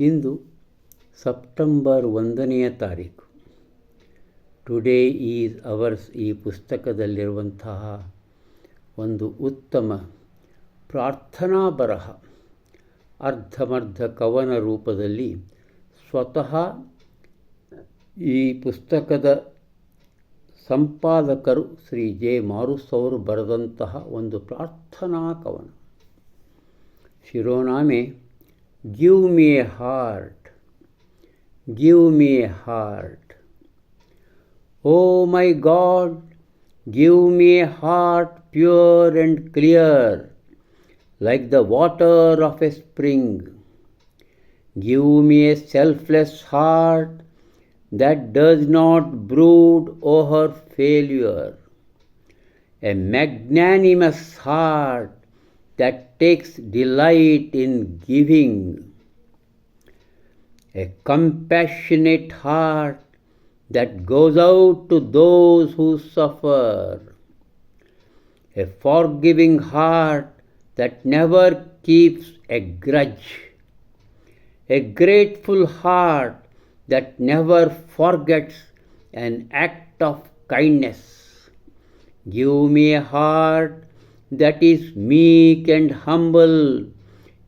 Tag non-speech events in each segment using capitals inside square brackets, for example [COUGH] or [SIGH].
ಇಂದು September ಒಂದನೆಯ ತಾರೀಕು. Today is ours ಈ ಪುಸ್ತಕದಲ್ಲಿರುವಂತಹ ಒಂದು ಉತ್ತಮ ಪ್ರಾರ್ಥನಾ ಬರಹ. ಅರ್ಧಮರ್ಧ ಕವನ ರೂಪದಲ್ಲಿ ಸ್ವತಃ ಈ ಪುಸ್ತಕದ ಸಂಪಾದಕರು ಶ್ರೀ ಜೆ ಮಾರುಸ್ ಅವರು ಬರೆದಂತಹ ಒಂದು ಪ್ರಾರ್ಥನಾ ಕವನ. ಶಿರೋನಾಮೆ Give me a heart. Give me a heart. Oh my God, give me a heart pure and clear, like the water of a spring. Give me a selfless heart that does not brood over failure, a magnanimous heart that takes delight in giving, a compassionate heart that goes out to those who suffer, a forgiving heart that never keeps a grudge, a grateful heart that never forgets an act of kindness. Give me a heart that is meek and humble,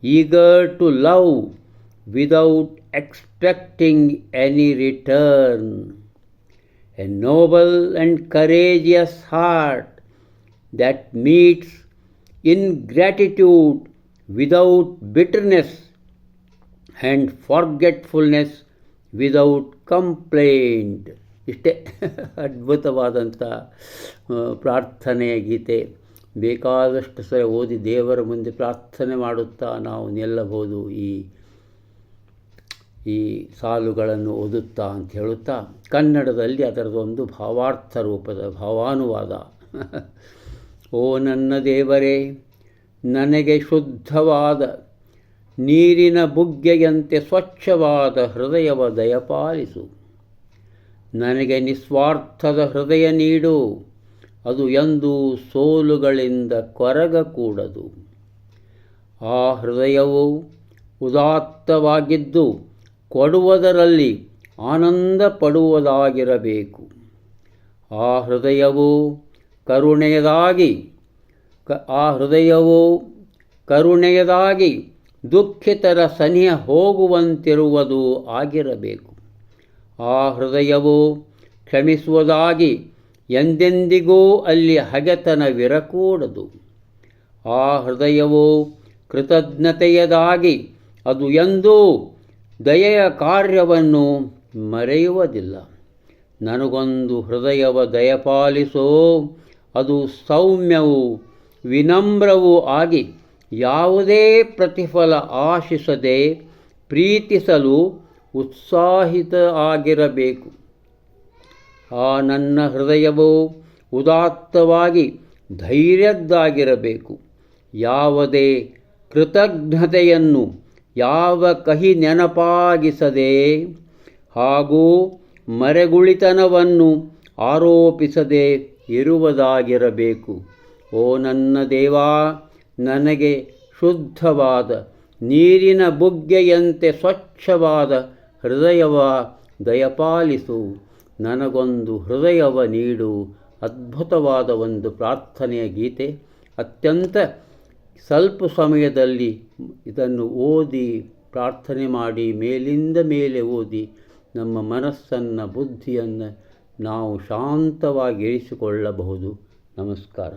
eager to love without expecting any return, a noble and courageous heart that meets in gratitude without bitterness and forgetfulness without complaint [LAUGHS] ಇಷ್ಟೇ ಅದ್ಭುತವಾದಂಥ ಪ್ರಾರ್ಥನೆಯ ಗೀತೆ ಬೇಕಾದಷ್ಟು ಸಲ ಓದಿ ದೇವರ ಮುಂದೆ ಪ್ರಾರ್ಥನೆ ಮಾಡುತ್ತಾ ನಾವು ನಿಲ್ಲಬಹುದು ಈ ಈ ಸಾಲುಗಳನ್ನು ಓದುತ್ತಾ ಅಂತ ಹೇಳುತ್ತಾ ಕನ್ನಡದಲ್ಲಿ ಅದರದೊಂದು ಭಾವಾರ್ಥ ರೂಪದ ಭಾವಾನುವಾದ. [LAUGHS] ಓ ನನ್ನ ದೇವರೇ, ನನಗೆ ಶುದ್ಧವಾದ ನೀರಿನ ಬುಗ್ಗೆಯಂತೆ ಸ್ವಚ್ಛವಾದ ಹೃದಯವ ದಯಪಾಲಿಸು. ನನಗೆ ನಿಸ್ವಾರ್ಥದ ಹೃದಯ ನೀಡು. ಅದು ಎಂದೂ ಸೋಲುಗಳಿಂದ ಕೊರಗಕೂಡದು ಆ ಹೃದಯವು ಉದಾತ್ತವಾಗಿದ್ದು ಕೊಡುವುದರಲ್ಲಿ ಆನಂದ ಪಡುವುದಾಗಿರಬೇಕು ಆ ಹೃದಯವು ಕರುಣೆಯದಾಗಿ, ಕ, ಆ ಹೃದಯವು ಕರುಣೆಯದಾಗಿ ದುಃಖಿತರ ಸನಿಹ ಹೋಗುವಂತಿರುವುದು ಆಗಿರಬೇಕು. ಆ ಹೃದಯವು ಕ್ಷಮಿಸುವುದಾಗಿ ಎಂದೆಂದಿಗೂ ಅಲ್ಲಿ ಹಗೆತನವಿರಕೂಡದು ಆ ಹೃದಯವು ಕೃತಜ್ಞತೆಯದಾಗಿ ಅದು ಎಂದೂ ದಯೆಯ ಕಾರ್ಯವನ್ನು ಮರೆಯುವುದಿಲ್ಲ. ನನಗೊಂದು ಹೃದಯವ ದಯಪಾಲಿಸೋ, ಅದು ಸೌಮ್ಯವು ವಿನಮ್ರವೂ ಆಗಿ ಯಾವುದೇ ಪ್ರತಿಫಲ ಆಶಿಸದೆ ಪ್ರೀತಿಸಲು ಉತ್ಸಾಹಿತ ಆಗಿರಬೇಕು ಆ ನನ್ನ ಹೃದಯವು ಉದಾತ್ತವಾಗಿ ಧೈರ್ಯದ್ದಾಗಿರಬೇಕು. ಯಾವುದೇ ಕೃತಜ್ಞತೆಯನ್ನು ಯಾವ ಕಹಿ ನೆನಪಾಗಿಸದೆ ಹಾಗೂ ಮರೆಗುಳಿತನವನ್ನು ಆರೋಪಿಸದೆ ಇರುವುದಾಗಿರಬೇಕು. ಓ ನನ್ನ ದೇವಾ, ನನಗೆ ಶುದ್ಧವಾದ ನೀರಿನ ಬುಗ್ಗೆಯಂತೆ ಸ್ವಚ್ಛವಾದ ಹೃದಯವ ದಯಪಾಲಿಸು. ನನಗೊಂದು ಹೃದಯವ ನೀಡು ಅದ್ಭುತವಾದ ಒಂದು ಪ್ರಾರ್ಥನೆಯ ಗೀತೆ. ಅತ್ಯಂತ ಸ್ವಲ್ಪ ಸಮಯದಲ್ಲಿ ಇದನ್ನು ಓದಿ, ಪ್ರಾರ್ಥನೆ ಮಾಡಿ, ಮೇಲಿಂದ ಮೇಲೆ ಓದಿ, ನಮ್ಮ ಮನಸ್ಸನ್ನು, ಬುದ್ಧಿಯನ್ನು ನಾವು ಶಾಂತವಾಗಿ ಇರಿಸಿಕೊಳ್ಳಬಹುದು. ನಮಸ್ಕಾರ.